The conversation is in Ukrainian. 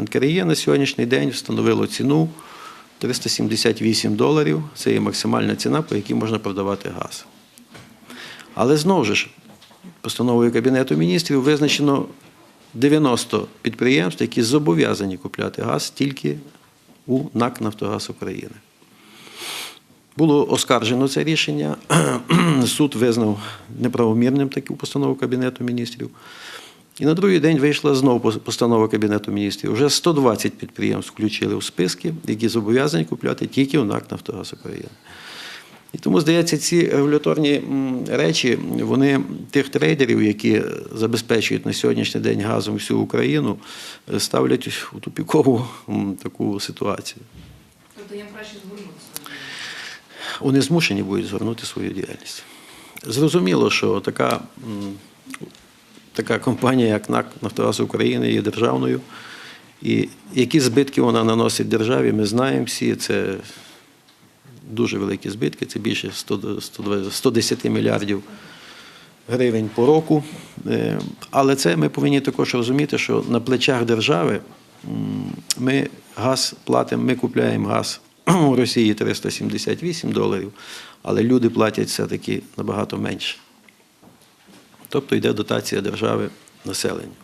НКРЄ на сьогоднішній день встановило ціну 378 доларів. Це є максимальна ціна, по якій можна продавати газ. Але знову ж, постановою Кабінету міністрів визначено 90 підприємств, які зобов'язані купляти газ тільки у НАК Нафтогаз України. Було оскаржено це рішення. Суд визнав неправомірним таку постанову Кабінету міністрів. І на другий день вийшла знову постанова Кабінету міністрів. Уже 120 підприємств включили в списки, які зобов'язані купляти тільки у НАК Нафтогаз України. І тому, здається, ці регуляторні речі, вони тих трейдерів, які забезпечують на сьогоднішній день газом всю Україну, е, ставлять у тупікову таку ситуацію. Тобто їм краще звернутися. Вони змушені будуть звернути свою діяльність. Зрозуміло, що така, така компанія, як НАК Нафтогаз України, є державною. І які збитки вона наносить державі, ми знаємо всі. Це дуже великі збитки, це більше 100 110 мільярдів гривень по року. Е, Але це ми повинні також розуміти, що на плечах держави ми газ платимо, ми купляємо газ у Росії 378 доларів, але люди платять все-таки набагато менше. Тобто йде дотація держави населенню.